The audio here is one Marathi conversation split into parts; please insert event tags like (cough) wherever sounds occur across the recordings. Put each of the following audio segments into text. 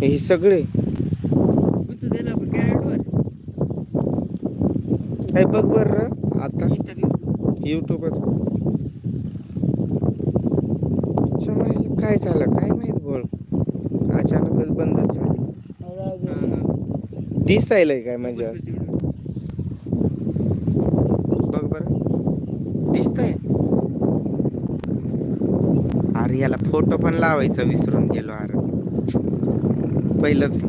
हे सगळे. काय बघ बर आता. युट्यूबच. काय झालं? काय माहीत गोळ अचानकच बंदच झाली. दिसायलंय काय माझ्या बघ बर. दिसतंय. अरे याला फोटो पण लावायचा विसरून गेलो अरे. पहिलंच.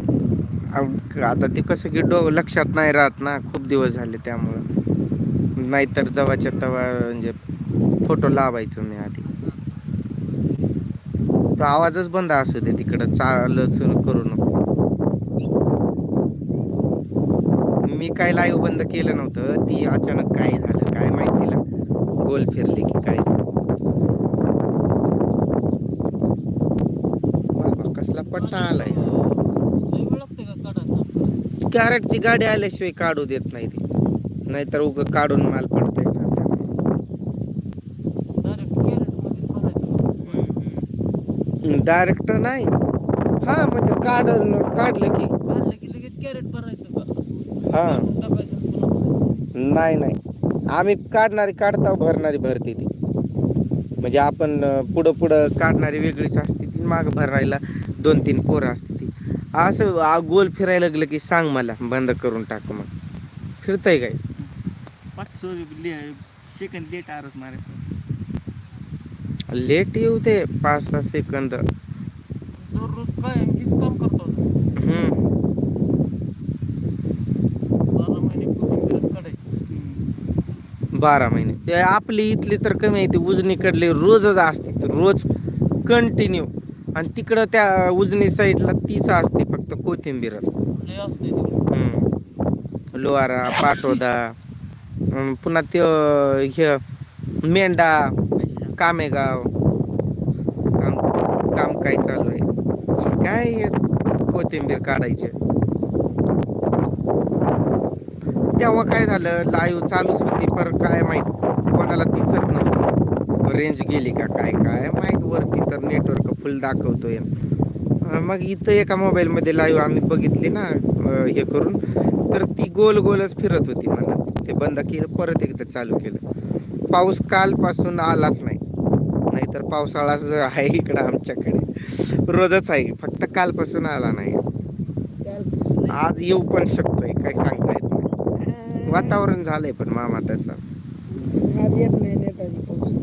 आता ते कसं की डो लक्षात नाही राहत ना खूप दिवस झाले त्यामुळं. नाहीतर जवाच्या तवा म्हणजे फोटो लावायचो मी आधी. तो आवाजच बंद असू दे तिकडं चालच करू नको. मी काय लाईव्ह बंद केलं नव्हतं ती अचानक काय झालं काय माहिती तिला गोल फिरली की काय. बाबा कसला पट्टा आलाय. कॅरेटची गाडी आल्याशिवाय काढू देत नाही ती. नाहीतर उग काढून माल पडतंय. डायरेक्ट नाही. हा म्हणजे काढ काढलं की. हा. नाही नाही. आम्ही काढणारी काढता भरणारी भरते ती. म्हणजे आपण पुढं पुढं काढणारी वेगळीच असते. ती माग भरायला दोन तीन पोरं असते असं आ, गोल फिरायला लागलं की सांग मला बंद करून टाक मग. फिरतंय काय? सेकंद लेट आरस मारायचं लेट येऊ दे पाच सहा सेकंद दररोज काय हीच काम करतो हम्म. बारा महिने ते आपली इथली तर कमी आहे ती उजनीकडले रोजच असते तर रोज कंटिन्यू आणि तिकडं त्या उजनी साईडला तीच असते फक्त कोथिंबीरच. लोहारा पाटोदा पुन्हा ते हे मेंढा कामेगाव काम काम काय चालू आहे? काय कोथिंबीर काढायचे? तेव्हा काय झालं? लाईव्ह चालूच होती पर काय माहीत कोणाला दिसत नव्हतं. रेंज गेली का काय? काय माहीत वरती तर नेटवर्क फुल दाखवतोय. अं, मग इथं एका मोबाईलमध्ये लाईव्ह आम्ही बघितली ना हे करून. तर ती गोल गोलच फिरत होती मला ते बंद केलं परत एकदा चालू केलं. पाऊस कालपासून आलाच नाही. नाहीतर पावसाळा जो आहे इकडं आमच्याकडे. रोजच आहे फक्त कालपासून आला नाही. आज येऊ पण शकतोय काय सांगता येत नाही. वातावरण झालंय पण मामा तसं. आज येत नाही पाऊस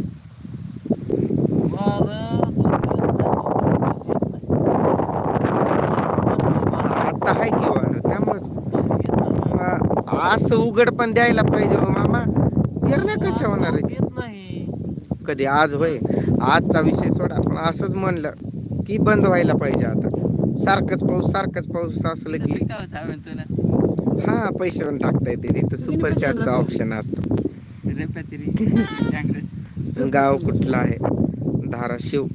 आता आहे की वारं त्यामुळेच अं, असं उघड पण द्यायला पाहिजे हो मामा. पेरण्या कशा होणार आहे? येत नाही. कधी आज होय आजचा विषय सोडा पण असंच म्हणलं की बंद व्हायला पाहिजे आता. सारखंच पाऊस सारखंच पाऊस असलं की. हा पैसे पण टाकता येते तिथं सुपर चॅटचा ऑप्शन असतो. (laughs) गाव कुठलं आहे? धाराशिव.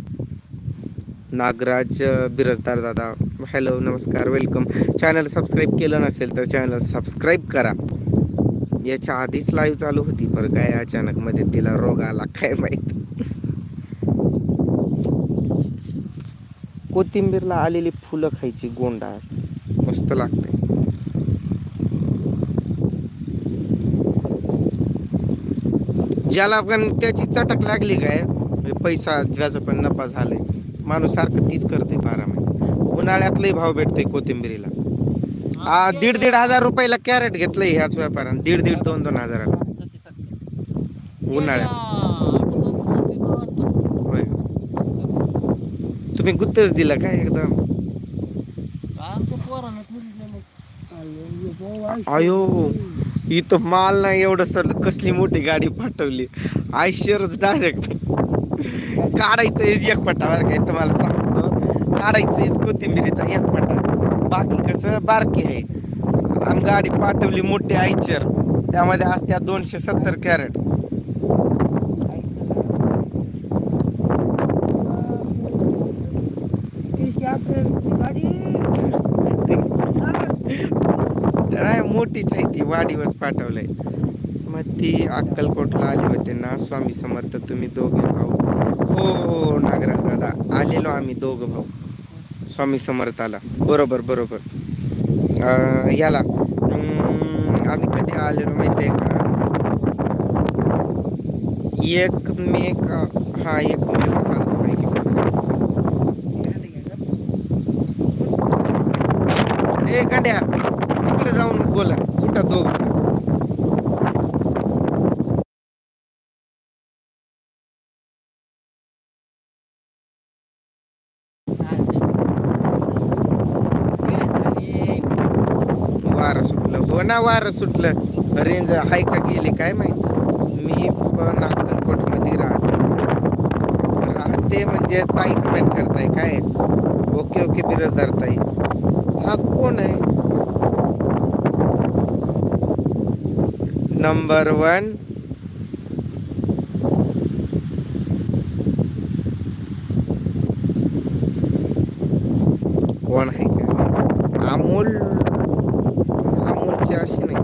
नागराज बिरजदार दादा हॅलो नमस्कार वेलकम. चॅनल सबस्क्राईब केलं नसेल तर चॅनल सबस्क्राईब करा. याच्या आधीच लाईव्ह चालू होती बरं काय अचानक मध्ये तिला रोग आला काय माहीत. कोथिंबीरला आलेली फुलं खायची गोंडा मस्त लागते. ज्याला पण त्याची चटक लागली काय पैसा ज्याचा पण नफा झालाय. माणूस सारखं तीच करते बारा महिने उन्हाळ्यातलंही भाव भेटतोय कोथिंबीरीला. आ, दीड दीड हजार रुपयाला कॅरेट घेतलंय ह्याच व्यापारानं. दीड दीड दोन दोन हजाराला. उन्हाळ्यात. होय. तुम्ही गुत्तच दिला काय एकदम? अयो इथं माल नाही एवढं सर कसली मोठी गाडी पाठवली. आयशरच डायरेक्ट काढायचं एक बरं काय तुम्हाला सांगतो. काढायचं कोथिंबिरीचा एक पट्टा बाकी कसं बारकी आहे. आणि गाडी पाठवली मोठी आयचर त्यामध्ये असत्या दोनशे सत्तर कॅरेट. मोठीच आहे ती वाडीवरच पाठवलंय. मग ती अक्कलकोटला आली होते ना स्वामी समर्थ तुम्ही दोघे भाऊ हो हो नागराज दादा. आलेलो आम्ही दोघं भाऊ. स्वामी समर्थाला. बरोबर बरोबर. याला. आम्ही कधी आलेलो माहिती आहे का? एक मे का हा एक मेला चालतो माहिती ए गाड्या तिकडे जाऊन बोला. उठा दोघं वारं सुटलं वारं सुटलं. रेंज हाय का गेली काय माहीत? मी पण अक्कलकोटमध्ये राहते. राहते म्हणजे ताई कमेंट करताय काय? ओके ओके बिरजदार ताई हा कोण आहे? नंबर वन कोण आहे? का अमोल अमोलची अशी नाही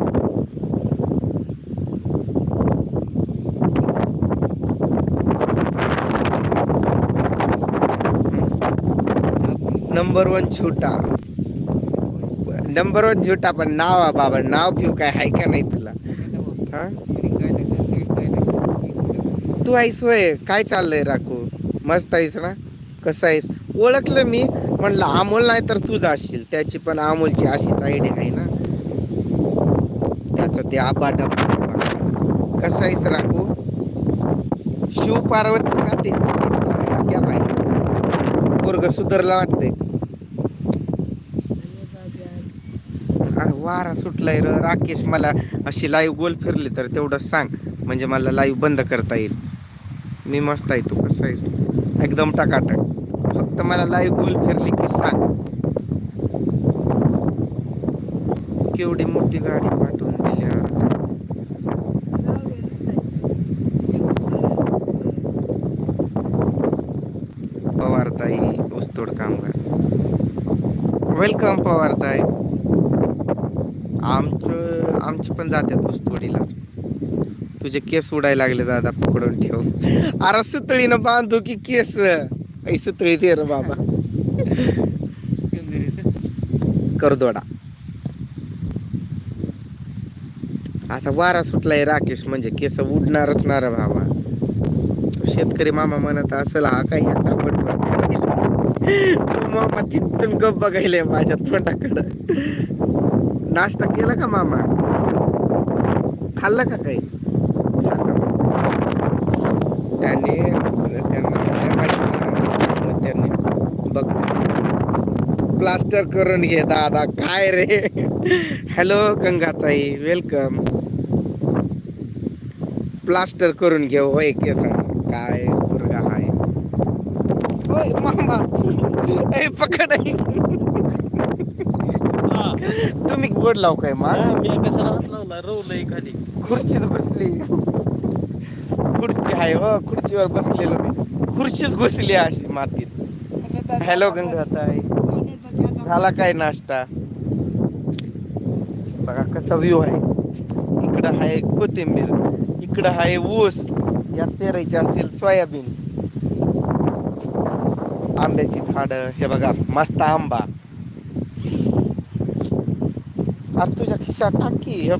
नंबर वन छोटा नंबर वन छोटा पण नाव आहे बाबा नाव घेऊ काय आहे का नाही तुला? हा? तू आहेस होय काय चाललंय राखू? मस्त आहेस ना? कसं आहेस? ओळखलं मी म्हणलं अमोल नाही तर तू असशील. त्याची पण अमोलची अशीच आयडिया आहे ना? त्याचं ते आबा डबा कसं आहेस राखू? शिव पार्वती का ते? पोरग सुधरला वाटते अरे वारा सुटलाय र. राकेश मला अशी लाईव्ह गोल फिरली तर तेवढं सांग. म्हणजे मला लाईव्ह बंद करता येईल. मी मस्त आहे तू कसं आहेस? एकदम टाकाटक. फक्त मला लाईव्ह गोल फिरली की सांग. केवढी मोठी गाडी पाठवून दिली पवारताई ऊसतोड कामगार. वेलकम पवारताई. आमचं आमची पण जातात ऊसतोडीला तुझे केस उडायला लागले दादा पकडून ठेव. अरे सुतळीनं बांधू की केस. ऐ सुतळी ते रे बाबा. करदोडा. आता वारा सुटलाय राकेश म्हणजे केस उडणारच ना रे बाबा. शेतकरी मामा म्हणत असेल हा काही मामा तिथून गप्पा बघायलाय माझ्या तोंडाकडं. नाश्ता केला का मामा? खाल्ला का काही? त्याने त्यांनी बघ प्लास्टर करून घे दादा काय रे? हॅलो गंगाताई वेलकम. प्लास्टर करून घे होय केस काय मुरगा आहे? होय मामा. पकड. तुम्ही बोट लाव काय मा मी कशाला हात लावला? रवलंय खाली खुर्चीच बसली. खुर्ची आहे हो खुर्चीवर बसलेलो मी. खुर्चीच बसली अशी मातीत. हॅलो गंगाताई. झाला काय नाश्ता? बघा कसा व्ह्यू आहे. इकडं आहे कोथिंबीर इकडं आहे ऊस. यात पेरायची असेल सोयाबीन. आंब्याची झाडं हे बघा मस्त आंबा. आता तुझ्या खिशात टाकी हे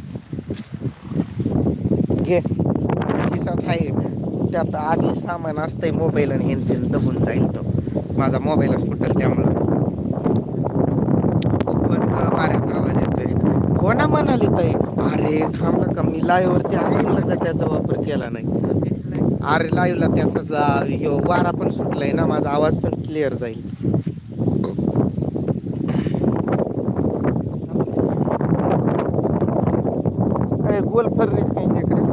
घे. खिशात आहे. त्यात आधी सामान असतंय मोबाईल आणि हेन तेन दबून जाईल तो. माझा मोबाईलच फुटेल त्यामुळं. खूपच वाऱ्याचा आवाज येतोय. हो ना म्हणाली ताई? अरे थांबला का मी लाईव्ह वरती अजून का त्याचा वापर केला नाही? अरे लाईव्हला त्याचा जा- वारा पण सुटलाय ना माझा आवाज पण क्लिअर जाईल. गोल फर्निश काही तिकडे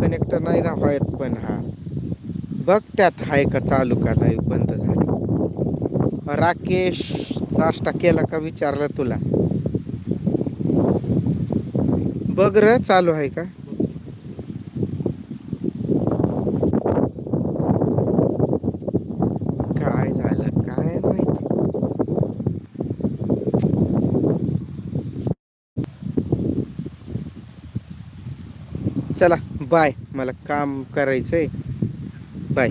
कनेक्टर नाही ना व्हायत पण हा. बघ त्यात हाय का चालू का लाईव्ह बंद झाली. राकेश नाश्ता केला का विचारलं तुला? बघ र चालू आहे का काय झालं काय माहिती चला बाय. मला काम करायचंय. बाय.